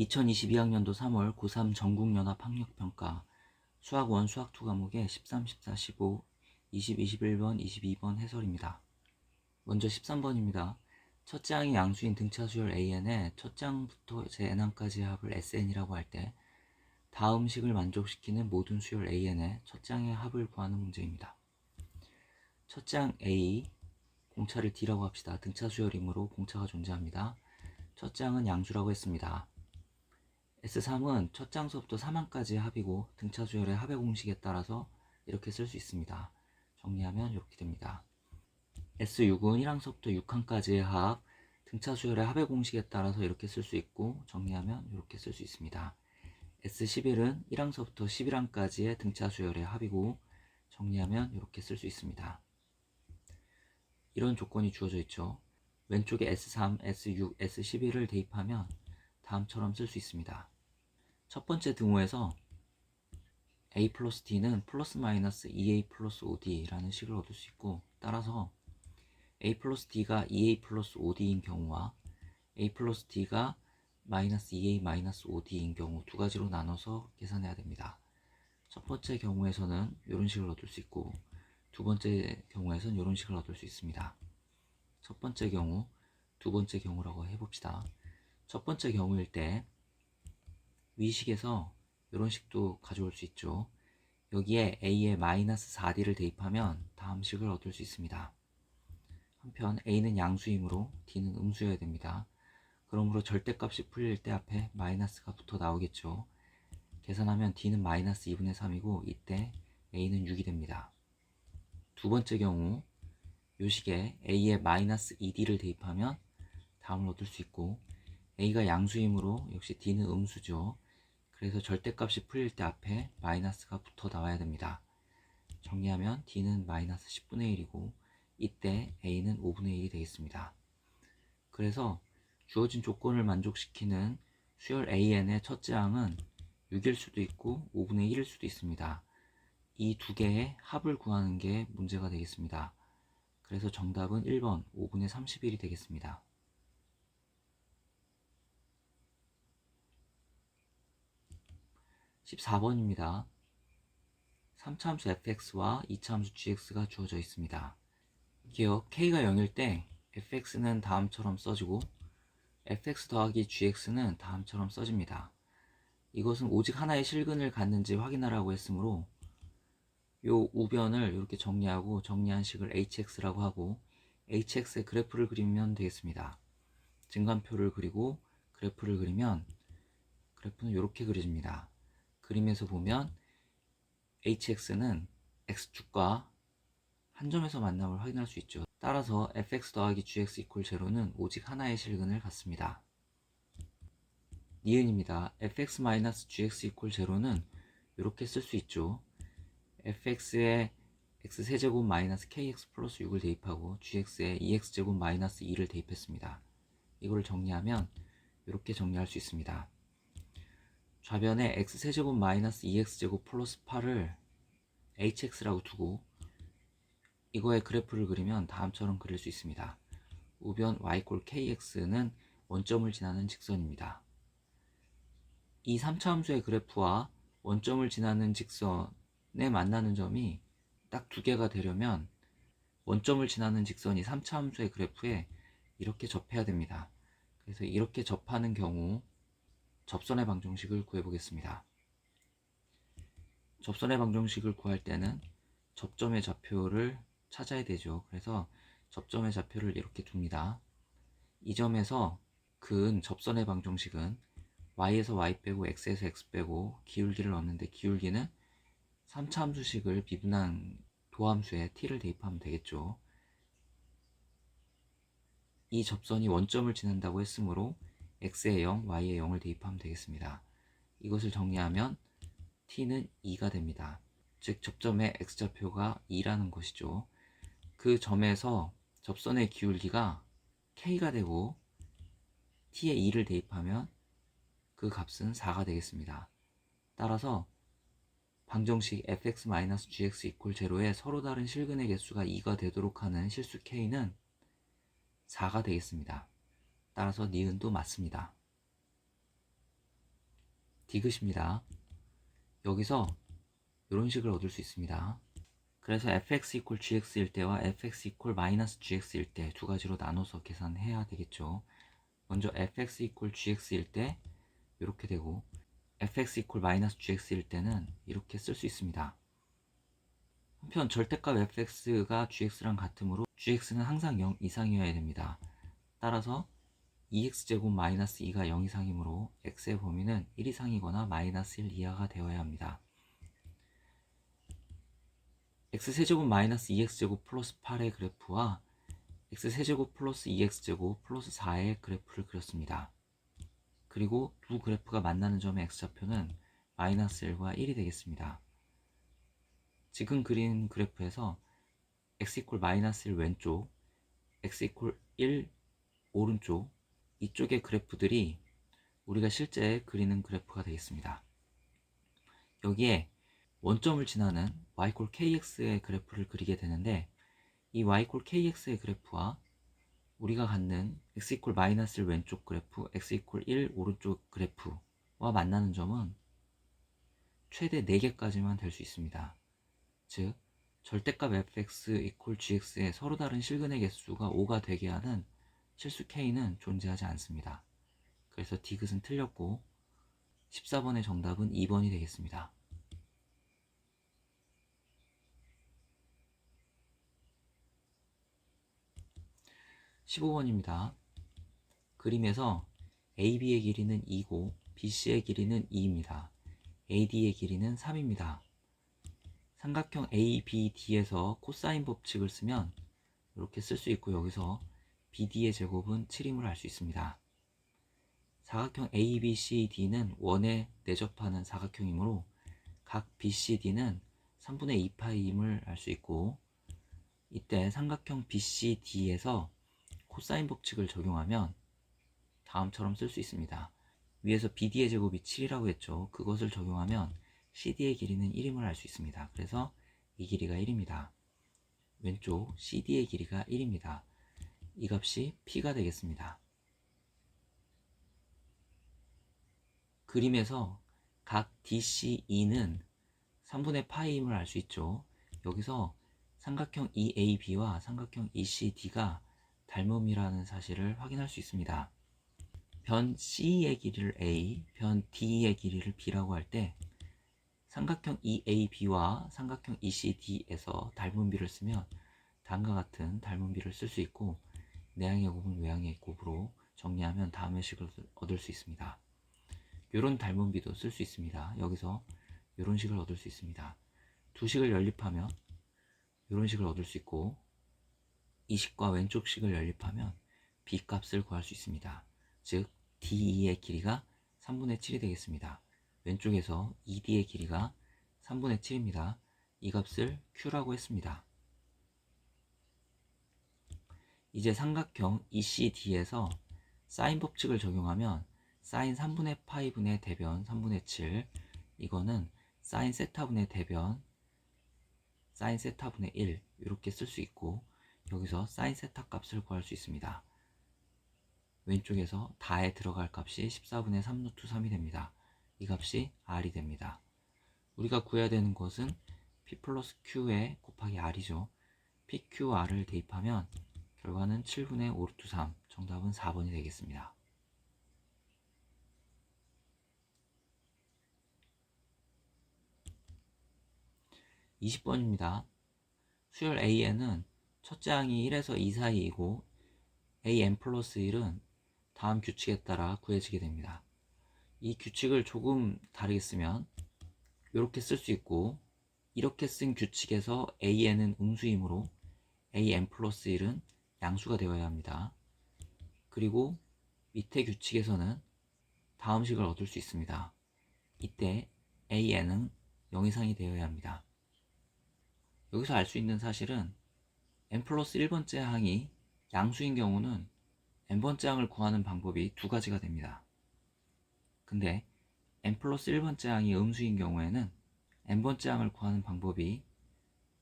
2022학년도 3월 고3 전국연합 학력평가 수학 1 수학 2 과목의 13, 14, 15, 20, 21번, 22번 해설입니다. 먼저 13번입니다. 첫째 항이 양수인 등차 수열 AN의 첫째 항부터 제 n항까지의 합을 SN이라고 할 때 다음 식을 만족시키는 모든 수열 AN의 첫째 항의 합을 구하는 문제입니다. 첫째 항 A 공차를 D라고 합시다. 등차 수열이므로 공차가 존재합니다. 첫째 항은 양수라고 했습니다. S3은 첫 장소부터 3항까지의 합이고 등차 수열의 합의 공식에 따라서 이렇게 쓸 수 있습니다. 정리하면 이렇게 됩니다. S6은 1항서부터 6항까지의 합, 등차 수열의 합의 공식에 따라서 이렇게 쓸 수 있고 정리하면 이렇게 쓸 수 있습니다. S11은 1항서부터 11항까지의 등차 수열의 합이고 정리하면 이렇게 쓸 수 있습니다. 이런 조건이 주어져 있죠. 왼쪽에 S3, S6, S11을 대입하면 다음처럼 쓸 수 있습니다. 첫 번째 등호에서 a 플러스 d는 플러스 마이너스 2a 플러스 5d라는 식을 얻을 수 있고 따라서 a 플러스 d가 2a 플러스 5d인 경우와 a 플러스 d가 마이너스 2a 마이너스 5d인 경우 두 가지로 나눠서 계산해야 됩니다. 첫 번째 경우에서는 이런 식을 얻을 수 있고 두 번째 경우에서는 이런 식을 얻을 수 있습니다. 첫 번째 경우, 두 번째 경우라고 해봅시다. 첫 번째 경우일 때 위식에서 이런 식도 가져올 수 있죠. 여기에 a의 마이너스 4d를 대입하면 다음 식을 얻을 수 있습니다. 한편 a는 양수이므로 d는 음수여야 됩니다. 그러므로 절대값이 풀릴 때 앞에 마이너스가 붙어 나오겠죠. 계산하면 d는 마이너스 2분의 3이고 이때 a는 6이 됩니다. 두 번째 경우 요식에 a의 마이너스 2d를 대입하면 다음을 얻을 수 있고 a가 양수이므로 역시 d는 음수죠. 그래서 절대값이 풀릴 때 앞에 마이너스가 붙어 나와야 됩니다. 정리하면 d는 마이너스 10분의 1이고 이때 a는 5분의 1이 되겠습니다. 그래서 주어진 조건을 만족시키는 수열 an의 첫째 항은 6일 수도 있고 5분의 1일 수도 있습니다. 이 두 개의 합을 구하는 게 문제가 되겠습니다. 그래서 정답은 1번 5분의 31이 되겠습니다. 14번입니다. 3차함수 fx와 2차함수 gx가 주어져 있습니다. 기억 k가 0일 때 fx는 다음처럼 써지고 fx 더하기 gx는 다음처럼 써집니다. 이것은 오직 하나의 실근을 갖는지 확인하라고 했으므로 요 우변을 이렇게 정리하고 정리한 식을 hx라고 하고 hx의 그래프를 그리면 되겠습니다. 증간표를 그리고 그래프를 그리면 그래프는 이렇게 그려집니다. 그림에서 보면 hx는 x축과 한 점에서 만남을 확인할 수 있죠. 따라서 fx 더하기 gx 이퀄 제로는 오직 하나의 실근을 갖습니다. 니은입니다. fx 마이너스 gx 이퀄 제로는 이렇게 쓸 수 있죠. fx에 x세제곱 마이너스 kx 플러스 6을 대입하고 gx에 2x제곱 마이너스 2를 대입했습니다. 이걸 정리하면 이렇게 정리할 수 있습니다. 좌변에 x세제곱 마이너스 2x제곱 플러스 8을 hx라고 두고 이거의 그래프를 그리면 다음처럼 그릴 수 있습니다. 우변 y꼴 kx는 원점을 지나는 직선입니다. 이 3차 함수의 그래프와 원점을 지나는 직선에 만나는 점이 딱 두 개가 되려면 원점을 지나는 직선이 3차 함수의 그래프에 이렇게 접해야 됩니다. 그래서 이렇게 접하는 경우 접선의 방정식을 구해보겠습니다. 접선의 방정식을 구할 때는 접점의 좌표를 찾아야 되죠. 그래서 접점의 좌표를 이렇게 둡니다. 이 점에서 근 접선의 방정식은 y에서 y 빼고 x에서 x 빼고 기울기를 얻는데 기울기는 3차 함수식을 미분한 도함수에 t를 대입하면 되겠죠. 이 접선이 원점을 지난다고 했으므로 x에 0, y에 0을 대입하면 되겠습니다. 이것을 정리하면 t는 2가 됩니다. 즉 접점의 x좌표가 2라는 것이죠. 그 점에서 접선의 기울기가 k가 되고 t에 2를 대입하면 그 값은 4가 되겠습니다. 따라서 방정식 fx-gx 이퀄 제로에 서로 다른 실근의 개수가 2가 되도록 하는 실수 k는 4가 되겠습니다. 따라서 니은도 맞습니다. 디귿입니다. 여기서 이런 식을 얻을 수 있습니다. 그래서 fx equal gx일 때와 fx equal 마이너스 gx일 때 두 가지로 나눠서 계산해야 되겠죠. 먼저 fx equal gx일 때 이렇게 되고 fx equal 마이너스 gx일 때는 이렇게 쓸 수 있습니다. 한편 절대값 fx가 gx랑 같으므로 gx는 항상 0 이상이어야 됩니다. 따라서 2x제곱 마이너스 2가 0 이상이므로 x의 범위는 1 이상이거나 마이너스 1 이하가 되어야 합니다. x세제곱 마이너스 2x제곱 플러스 8의 그래프와 x세제곱 플러스 2x제곱 플러스 4의 그래프를 그렸습니다. 그리고 두 그래프가 만나는 점의 x좌표는 마이너스 1과 1이 되겠습니다. 지금 그린 그래프에서 x 이퀄 마이너스 1 왼쪽, x 이퀄 1 오른쪽 이쪽의 그래프들이 우리가 실제 그리는 그래프가 되겠습니다. 여기에 원점을 지나는 y 콜 kx의 그래프를 그리게 되는데 이 y 콜 kx의 그래프와 우리가 갖는 x 마이너스 1 왼쪽 그래프, x 이퀄 1 오른쪽 그래프와 만나는 점은 최대 4개까지만 될 수 있습니다. 즉 절대값 fx gx의 서로 다른 실근의 개수가 5가 되게 하는 실수 k는 존재하지 않습니다. 그래서 디귿은 틀렸고 14번의 정답은 2번이 되겠습니다. 15번입니다. 그림에서 AB의 길이는 2고 BC의 길이는 2입니다. AD의 길이는 3입니다. 삼각형 ABD에서 코사인 법칙을 쓰면 이렇게 쓸 수 있고 여기서 BD의 제곱은 7임을 알 수 있습니다. 사각형 ABCD는 원에 내접하는 사각형이므로 각 BCD는 3분의 2파임을 알 수 있고 이때 삼각형 BCD에서 코사인 법칙을 적용하면 다음처럼 쓸 수 있습니다. 위에서 BD의 제곱이 7이라고 했죠. 그것을 적용하면 CD의 길이는 1임을 알 수 있습니다. 그래서 이 길이가 1입니다. 왼쪽 CD의 길이가 1입니다. 이 값이 P가 되겠습니다. 그림에서 각 DCE는 3분의 파임을 알 수 있죠. 여기서 삼각형 EAB와 삼각형 ECD가 닮음이라는 사실을 확인할 수 있습니다. 변 C의 길이를 A, 변 D의 길이를 B라고 할 때 삼각형 EAB와 삼각형 ECD에서 닮은비를 쓰면 다음과 같은 닮은비를 쓸 수 있고 내항의 곱은 외항의 곱으로 정리하면 다음의 식을 얻을 수 있습니다. 이런 닮은비도 쓸 수 있습니다. 여기서 이런 식을 얻을 수 있습니다. 두 식을 연립하면 이런 식을 얻을 수 있고 이 식과 왼쪽 식을 연립하면 b 값을 구할 수 있습니다. 즉 DE의 길이가 3분의 7이 되겠습니다. 왼쪽에서 ED의 길이가 3분의 7입니다. 이 값을 Q라고 했습니다. 이제 삼각형 ECD에서 사인 법칙을 적용하면 사인 3분의 파이분의 대변 3분의 7 이거는 사인 세타분의 대변 사인 세타분의 1 이렇게 쓸 수 있고 여기서 사인 세타 값을 구할 수 있습니다. 왼쪽에서 다에 들어갈 값이 14분의 3 루트 3이 됩니다. 이 값이 r이 됩니다. 우리가 구해야 되는 것은 p 플러스 q에 곱하기 r이죠. pqr을 대입하면 결과는 7분의 5루트 3 정답은 4번이 되겠습니다. (20번입니다) 수열 AN은 첫째 항이 1에서 2 사이이고 an 플러스 1은 다음 규칙에 따라 구해지게 됩니다. 이 규칙을 조금 다르게 쓰면 이렇게 쓸 수 있고 이렇게 쓴 규칙에서 an은 음수이므로 an 플러스 1은 양수가 되어야 합니다. 그리고 밑에 규칙에서는 다음 식을 얻을 수 있습니다. 이때 an은 0 이상이 되어야 합니다. 여기서 알 수 있는 사실은 n 플러스 1번째 항이 양수인 경우는 n번째 항을 구하는 방법이 두 가지가 됩니다. 근데 n 플러스 1번째 항이 음수인 경우에는 n번째 항을 구하는 방법이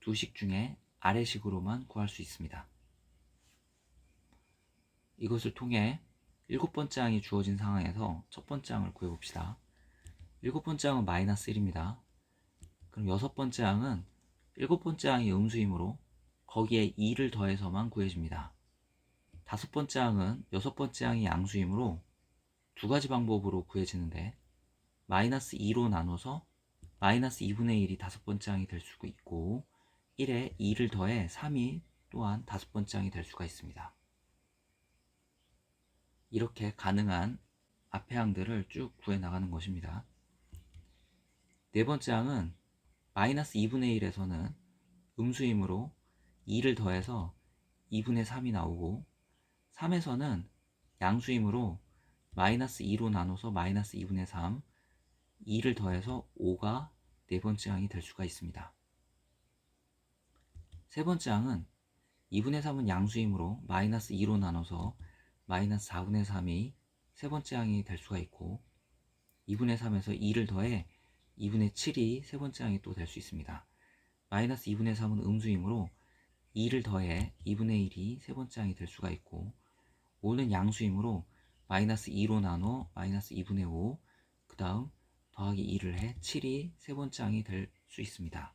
두 식 중에 아래식으로만 구할 수 있습니다. 이것을 통해 일곱 번째 항이 주어진 상황에서 첫 번째 항을 구해봅시다. 일곱 번째 항은 마이너스 1입니다. 그럼 여섯 번째 항은 일곱 번째 항이 음수이므로 거기에 2를 더해서만 구해집니다. 다섯 번째 항은 여섯 번째 항이 양수이므로 두 가지 방법으로 구해지는데 마이너스 2로 나눠서 마이너스 2분의 1이 다섯 번째 항이 될 수가 있고 1에 2를 더해 3이 또한 다섯 번째 항이 될 수가 있습니다. 이렇게 가능한 앞의 항들을 쭉 구해 나가는 것입니다. 네 번째 항은 마이너스 2분의 1에서는 음수이므로 2를 더해서 2분의 3이 나오고 3에서는 양수이므로 마이너스 2로 나눠서 마이너스 2분의 3 2를 더해서 5가 네 번째 항이 될 수가 있습니다. 세 번째 항은 2분의 3은 양수이므로 마이너스 2로 나눠서 마이너스 4분의 3이 세 번째 항이 될 수가 있고 2분의 3에서 2를 더해 2분의 7이 세 번째 항이 또 될 수 있습니다. 마이너스 2분의 3은 음수이므로 2를 더해 2분의 1이 세 번째 항이 될 수가 있고 5는 양수이므로 마이너스 2로 나눠 마이너스 2분의 5, 그 다음 더하기 2를 해 7이 세 번째 항이 될 수 있습니다.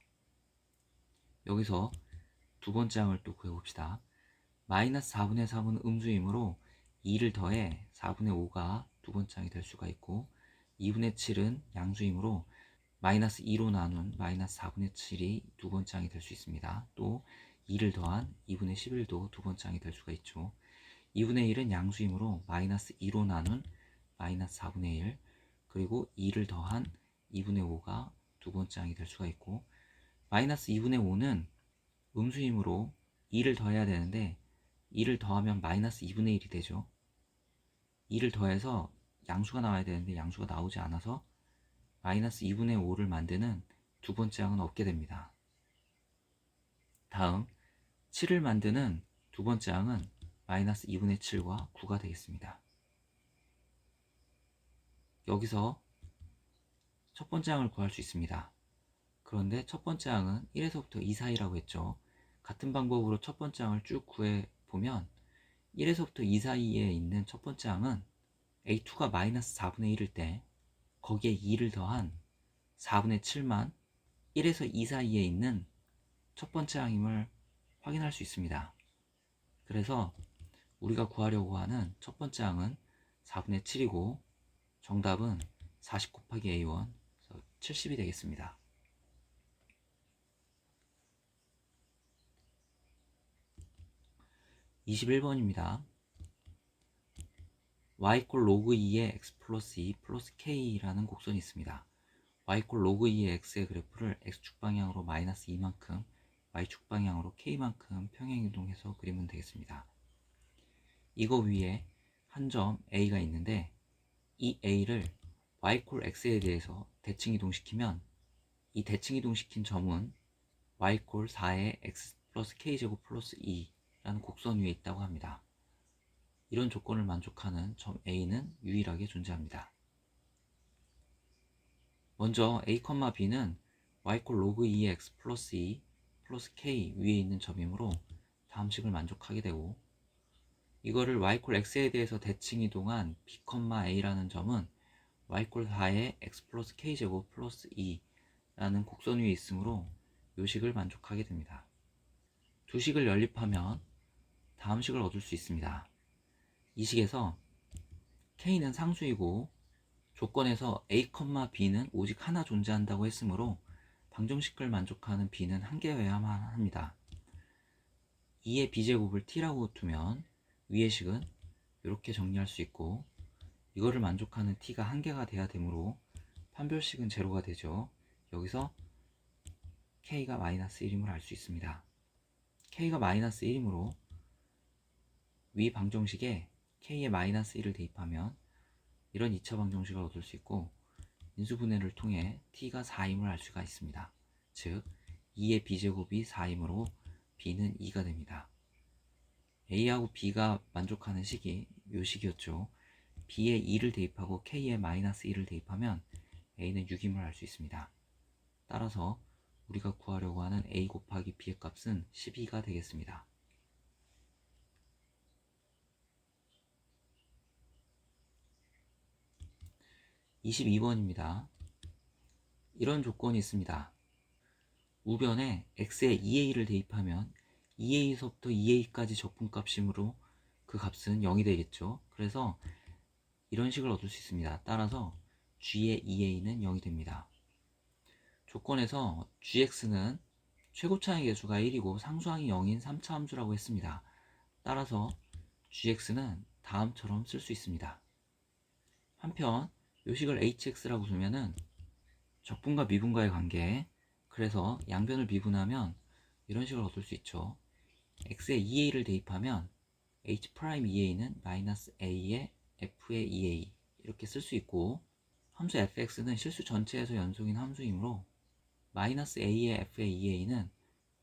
여기서 두 번째 항을 또 구해봅시다. 마이너스 4분의 3은 음수이므로 2를 더해 4분의 5가 두 번째 항이 될 수가 있고 2분의 7은 양수이므로 마이너스 2로 나눈 마이너스 4분의 7이 두 번째 항이 될 수 있습니다. 또 2를 더한 2분의 11도 두 번째 항이 될 수가 있죠. 2분의 1은 양수이므로 마이너스 2로 나눈 마이너스 4분의 1 그리고 2를 더한 2분의 5가 두 번째 항이 될 수가 있고 마이너스 2분의 5는 음수이므로 2를 더해야 되는데 2를 더하면 마이너스 2분의 1이 되죠. 2를 더해서 양수가 나와야 되는데 양수가 나오지 않아서 마이너스 2분의 5를 만드는 두 번째 항은 없게 됩니다. 다음 7을 만드는 두 번째 항은 마이너스 2분의 7과 9가 되겠습니다. 여기서 첫 번째 항을 구할 수 있습니다. 그런데 첫 번째 항은 1에서부터 2 사이라고 했죠. 같은 방법으로 첫 번째 항을 쭉 구해 보면 1에서부터 2 사이에 있는 첫 번째 항은 a2가 마이너스 4분의 1일 때 거기에 2를 더한 4분의 7만 1에서 2 사이에 있는 첫 번째 항임을 확인할 수 있습니다. 그래서 우리가 구하려고 하는 첫 번째 항은 4분의 7이고 정답은 40 곱하기 A1 70이 되겠습니다. (21번입니다) y 꼴 로그 2의 x 플러스 2 플러스 k라는 곡선이 있습니다. y 꼴 로그 2의 x의 그래프를 x축 방향으로 마이너스 2만큼 y축 방향으로 k만큼 평행이동해서 그리면 되겠습니다. 이거 위에 한 점 a가 있는데 이 a를 y 콜 x에 대해서 대칭 이동시키면 이 대칭 이동시킨 점은 y 콜 4의 x 플러스 k제곱 플러스 2 라는 곡선 위에 있다고 합니다. 이런 조건을 만족하는 점 a는 유일하게 존재합니다. 먼저 a, b는 y 콜 로그 2의 x 플러스 2 플러스 k 위에 있는 점이므로 다음식을 만족하게 되고 이거를 y 콜 x에 대해서 대칭 이동한 b, a라는 점은 y 콜 4의 x 플러스 k제곱 플러스 2라는 곡선 위에 있으므로 요식을 만족하게 됩니다. 두 식을 연립하면 다음 식을 얻을 수 있습니다. 이 식에서 k는 상수이고 조건에서 a, b는 오직 하나 존재한다고 했으므로 방정식을 만족하는 b는 한 개여야만 합니다. 2의 b제곱을 t라고 두면 위의 식은 이렇게 정리할 수 있고 이거를 만족하는 t가 한 개가 돼야 되므로 판별식은 제로가 되죠. 여기서 k가 마이너스 1임을 알 수 있습니다. k가 마이너스 1이므로 위 방정식에 k의 마이너스 1을 대입하면 이런 2차 방정식을 얻을 수 있고 인수분해를 통해 t가 4임을 알 수가 있습니다. 즉 2의 b제곱이 4이므로 b는 2가 됩니다. A하고 B가 만족하는 식이 요 식이었죠. B에 2를 대입하고 K에 마이너스 1을 대입하면 A는 6임을 알 수 있습니다. 따라서 우리가 구하려고 하는 A 곱하기 B의 값은 12가 되겠습니다. (22번입니다) 이런 조건이 있습니다. 우변에 x에 2a를 대입하면 2a에서부터 2a까지 적분값이므로 그 값은 0이 되겠죠. 그래서 이런 식을 얻을 수 있습니다. 따라서 g의 2a는 0이 됩니다. 조건에서 gx는 최고차의 계수가 1이고 상수항이 0인 3차 함수라고 했습니다. 따라서 gx는 다음처럼 쓸 수 있습니다. 한편 요식을 hx라고 두면은 적분과 미분과의 관계 그래서 양변을 미분하면 이런 식으로 얻을 수 있죠. x에 2a를 대입하면 h'2a는 마이너스 a의 f의 2a 이렇게 쓸 수 있고 함수 fx는 실수 전체에서 연속인 함수이므로 마이너스 a의 f의 2a는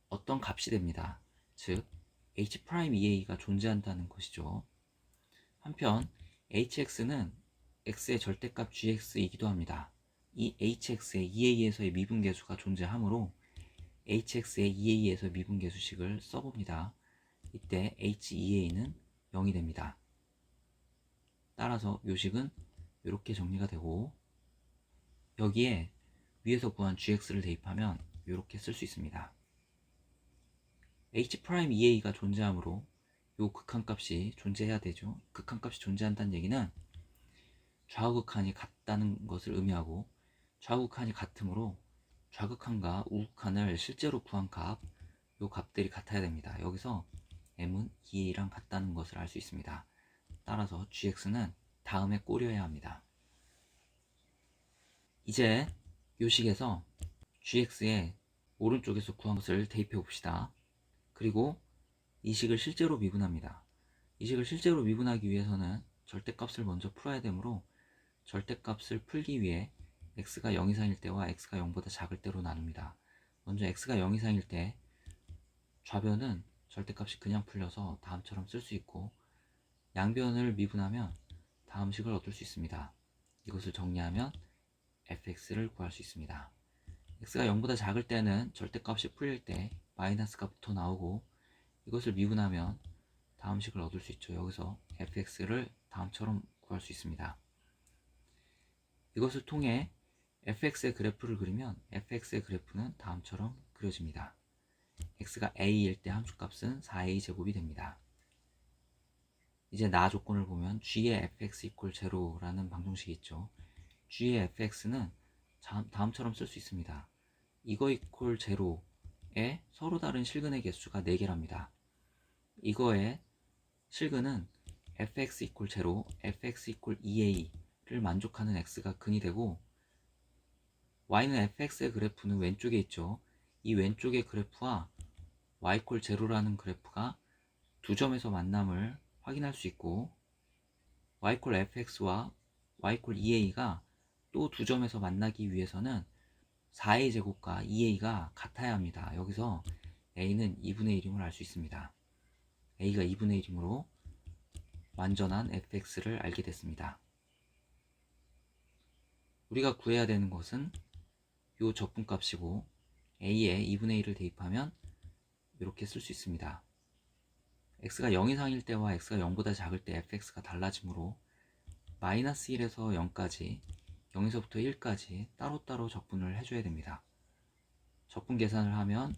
어떤 값이 됩니다. 즉 h'2a가 존재한다는 것이죠. 한편 hx는 x의 절대값 gx이기도 합니다. 이 hx의 2a에서의 미분계수가 존재하므로 hx의 2a에서 미분계수식을 써봅니다. 이때 h2a는 0이 됩니다. 따라서 요식은 이렇게 정리가 되고 여기에 위에서 구한 gx를 대입하면 이렇게 쓸 수 있습니다. h'2a가 존재하므로 요 극한값이 존재해야 되죠. 극한값이 존재한다는 얘기는 좌우극한이 같다는 것을 의미하고 좌우극한이 같으므로 좌극한과 우극한을 실제로 구한 값, 요 값들이 같아야 됩니다. 여기서 m은 2a랑 같다는 것을 알 수 있습니다. 따라서 gx는 다음에 꼬려야 합니다. 이제 요식에서 gx의 오른쪽에서 구한 것을 대입해 봅시다. 그리고 이 식을 실제로 미분합니다. 이 식을 실제로 미분하기 위해서는 절대값을 먼저 풀어야 되므로 절대값을 풀기 위해 x가 0 이상일 때와 x가 0보다 작을 때로 나눕니다. 먼저 x가 0 이상일 때 좌변은 절대값이 그냥 풀려서 다음처럼 쓸 수 있고 양변을 미분하면 다음 식을 얻을 수 있습니다. 이것을 정리하면 fx를 구할 수 있습니다. x가 0보다 작을 때는 절대값이 풀릴 때 마이너스가 붙어 나오고 이것을 미분하면 다음 식을 얻을 수 있죠. 여기서 fx를 다음처럼 구할 수 있습니다. 이것을 통해 fx의 그래프를 그리면 fx의 그래프는 다음처럼 그려집니다. x가 a일 때 함수값은 4a 제곱이 됩니다. 이제 나 조건을 보면 g의 fx 이퀄 제로라는 방정식이 있죠. g의 fx는 다음처럼 쓸 수 있습니다. 이거 이퀄 제로에 서로 다른 실근의 개수가 4개랍니다. 이거의 실근은 fx 이퀄 제로, fx 이퀄 2a 를 만족하는 x가 근이 되고 y는 fx의 그래프는 왼쪽에 있죠. 이 왼쪽의 그래프와 y 콜 제로라는 그래프가 두 점에서 만남을 확인할 수 있고 y 콜 fx와 y 콜 2a가 또 두 점에서 만나기 위해서는 4a 제곱과 2a가 같아야 합니다. 여기서 a는 2분의 1임을 알 수 있습니다. a가 2분의 1이므로 완전한 fx를 알게 됐습니다. 우리가 구해야 되는 것은 요 적분값이고 a에 2분의 1을 대입하면 이렇게 쓸 수 있습니다. x가 0 이상일 때와 x가 0보다 작을 때 fx가 달라지므로 마이너스 1에서 0까지 0에서부터 1까지 따로따로 적분을 해줘야 됩니다. 적분 계산을 하면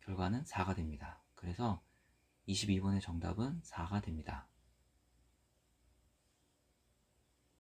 결과는 4가 됩니다. 그래서 22번의 정답은 4가 됩니다.